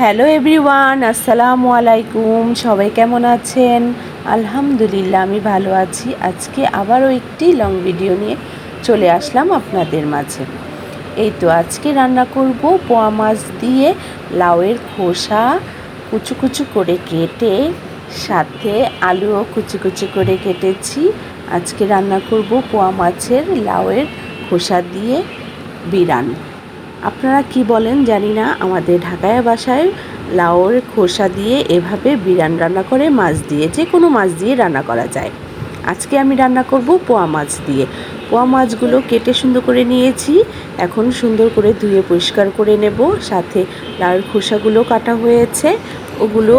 Hello everyone, আসসালামু আলাইকুম। সবাই কেমন আছেন? আলহামদুলিল্লাহ, আমি ভালো আছি। আজকে আবারও একটি লং ভিডিও নিয়ে চলে আসলাম আপনাদের মাঝে। এই তো আজকে রান্না করব পোয়া মাছ দিয়ে লাউয়ের খোসা কুচু কুচু করে কেটে, সাথে আলুও কুচি কুচি করে কেটেছি। আজকে রান্না করব পোয়া মাছের লাউয়ের খোসা দিয়ে বিরান। আপনারা কি বলেন জানি না, আমাদের ঢাকায় বাসায় লাউয়ের খোসা দিয়ে এভাবে বিরান রান্না করে মাছ দিয়ে, যে কোনো মাছ দিয়ে রান্না করা যায়। আজকে আমি রান্না করব পোয়া মাছ দিয়ে। পোয়া মাছগুলো কেটে সুন্দর করে নিয়েছি, এখন সুন্দর করে ধুয়ে পরিষ্কার করে নেব। সাথে লাউর খোসাগুলো কাটা হয়েছে, ওগুলো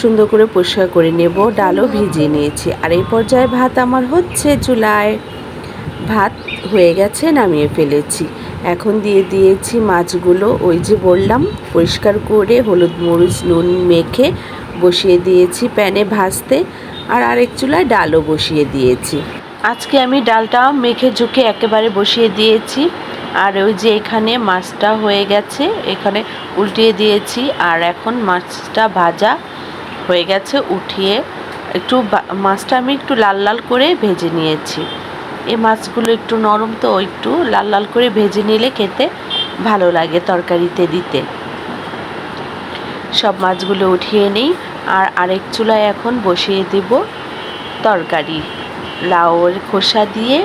সুন্দর করে পরিষ্কার করে নেব, ডালও ভিজিয়ে নিয়েছি। আর এই পর্যায়ে ভাত আমার হচ্ছে চুলায়। ভাত হয়ে গেছে, নামিয়ে ফেলেছি। এখন দিয়ে দিয়েছি মাছগুলো, ওই যে বললাম, পরিষ্কার করে হলুদ মরিচ, নুন মেখে বসিয়ে দিয়েছি প্যানে ভাজতে, আর আরেক চুলায় ডালও বসিয়ে দিয়েছি। আজকে আমি ডালটা মেখে ঝুঁকে একেবারে বসিয়ে দিয়েছি, আর ওই যে এখানে মাছটা হয়ে গেছে, এখানে উল্টিয়ে দিয়েছি, আর এখন মাছটা ভাজা হয়ে গেছে, উঠিয়ে একটু মাছটা আমি একটু লাল লাল করে ভেজে নিয়েছি। এই মাছগুলো একটু নরম তো, একটু লাল লাল করে ভেজে নিলে খেতে ভালো লাগে তরকারিতে দিতে। সব মাছগুলো উঠিয়ে নিই আর আরেক চুলায় এখন বসিয়ে দেব তরকারি। লাউয়ের খোসা দিয়ে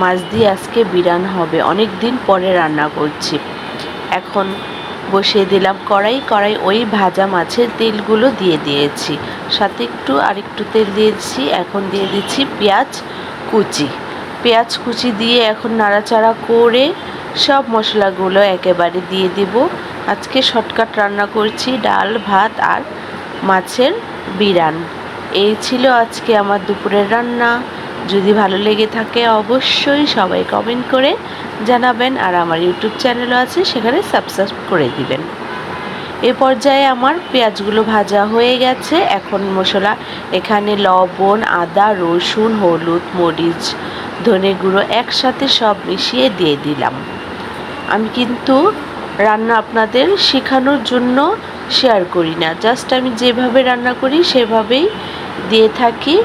মাছ দিয়ে আজকে বিরান হবে, অনেক দিন পরে রান্না করছি। এখন বসিয়ে দিলাম কড়াই কড়াই ওই ভাজা মাছের তেলগুলো দিয়ে দিয়েছি। সাথে একটু আরেকটু তেল দিয়েছি, এখন দিয়ে দিচ্ছি পেঁয়াজ কুচি। পেঁয়াজ কুচি দিয়ে এখন নাড়াচাড়া করে সব মশলাগুলো একেবারে দিয়ে দিব। আজকে শর্টকাট রান্না করছি, ডাল, ভাত আর মাছের বিরান। এই ছিল আজকে আমার দুপুরের রান্না। যদি ভালো লেগে থাকে অবশ্যই সবাই কমেন্ট করে জানাবেন আর আমার ইউটিউব চ্যানেলও আছে, সেখানে সাবস্ক্রাইব করে দিবেন। এ পর্যায়ে আমার পেঁয়াজগুলো ভাজা হয়ে গেছে। এখন মশলা এখানে লবণ, আদা, রসুন, হলুদ, মরিচ ধনে গুঁড়ো একসাথে সব মিশিয়ে দিয়ে দিলাম। আমি কিন্তু রান্না আপনাদের শেখানোর জন্য শেয়ার করি না। জাস্ট আমি যেভাবে রান্না করি, সেভাবেই দিয়ে থাকি।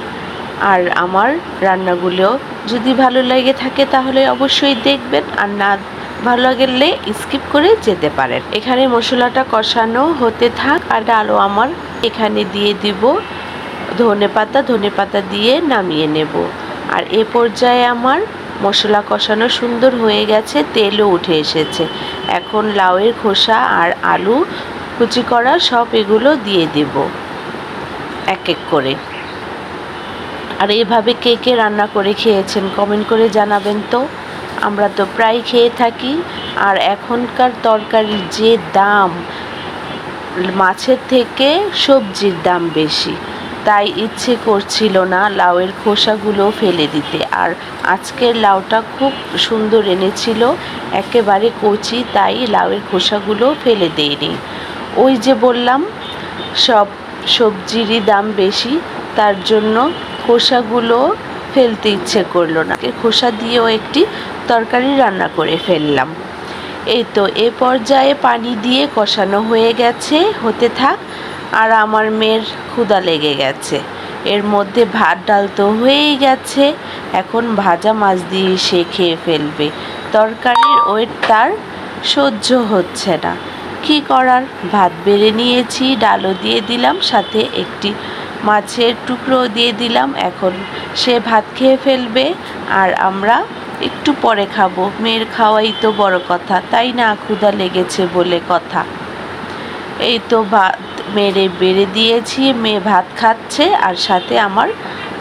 আর আমার রান্নাগুলো যদি ভালো লেগে থাকে, তাহলে অবশ্যই দেখবেন। আর না ভালো লাগলে স্কিপ করে যেতে পারেন। এখানে মশলাটা কষানো হতে থাক। আর ডালও আমার এখানে দিয়ে দিব ধনে পাতা। ধনে পাতা দিয়ে নামিয়ে নেব। আর এ পর্যায়ে আমার মশলা কষানো সুন্দর হয়ে গেছে, তেলও উঠে এসেছে। এখন লাউয়ের খোসা আর আলু কুচি করা সব এগুলো দিয়ে দেব, এক এক করে। আর এভাবে কে কে রান্না করে খেয়েছেন কমেন্ট করে জানাবেন তো। আমরা তো প্রায় খেয়ে থাকি, আর এখনকার তরকারির যে দাম, মাছের থেকে সবজির দাম বেশি। তাই ইচ্ছে করছিল না লাউয়ের খোসাগুলো ফেলে দিতে। আর আজকের লাউটা খুব সুন্দর এনেছিল, একেবারে কচি, তাই লাউয়ের খোসাগুলো ফেলে দেয়নি ওই যে বললাম, সব সবজিরই দাম বেশি, তার জন্য খোসাগুলো ফেলতে ইচ্ছে করল না। খোসা দিয়েও একটি তরকারি রান্না করে ফেললাম। এই তো, এ পর্যায়ে পানি দিয়ে কষানো হয়ে গেছে, হতে থাক। আর আমার মেয়ের ক্ষুদা লেগে গেছে। এর মধ্যে ভাত ডাল তো হয়েই গেছে। এখন ভাজা মাছ দিয়ে সে খেয়ে ফেলবে। তরকারির ওয়েট তার সহ্য হচ্ছে না। কি করার? ভাত বেড়ে নিয়েছি, ডালও দিয়ে দিলাম, সাথে একটি মাছের টুকরো দিয়ে দিলাম। এখন সে ভাত খেয়ে ফেলবে আর আমরা একটু পরে খাব। মেয়ের খাওয়াই তো বড় কথা, তাই না? ক্ষুধা লেগেছে বলে কথা। এই তো ভাত মেরে বেড়ে দিয়েছি, মেয়ে ভাত খাচ্ছে আর সাথে আমার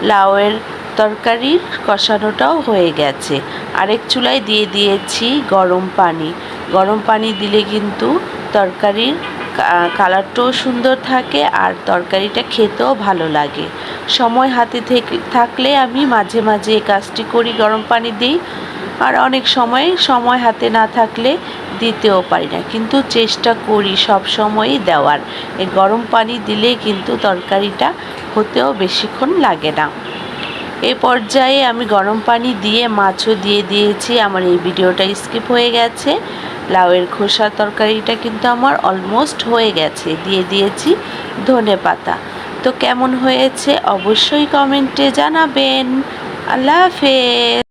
লাউয়ের তরকারির কষানোটাও হয়ে গেছে। আরেক চুলায় দিয়ে দিয়েছি গরম পানি। গরম পানি দিলে কিন্তু তরকারির কালারটাও সুন্দর থাকে আর তরকারিটা খেতেও ভালো লাগে। সময় হাতে থেকে, থাকলে আমি মাঝে মাঝে কাজটি করি, গরম পানি দিই। আর অনেক সময় সময় হাতে না থাকলে দিতেও পারি না। কিন্তু চেষ্টা করি সব সময়ই দেওয়ার। এই গরম পানি দিলে কিন্তু তরকারিটা হতেও বেশিক্ষণ লাগে না। এ পর্যায়ে আমি গরম পানি দিয়ে মাছও দিয়ে দিয়েছি। আমার এই ভিডিওটা স্কিপ হয়ে গেছে। লাউয়ের খোসা তরকারিটা কিন্তু আমার অলমোস্ট হয়ে গেছে। দিয়ে দিয়েছি ধনে পাতা। তো কেমন হয়েছে অবশ্যই কমেন্টে জানাবেন। আল্লাহ হাফেজ।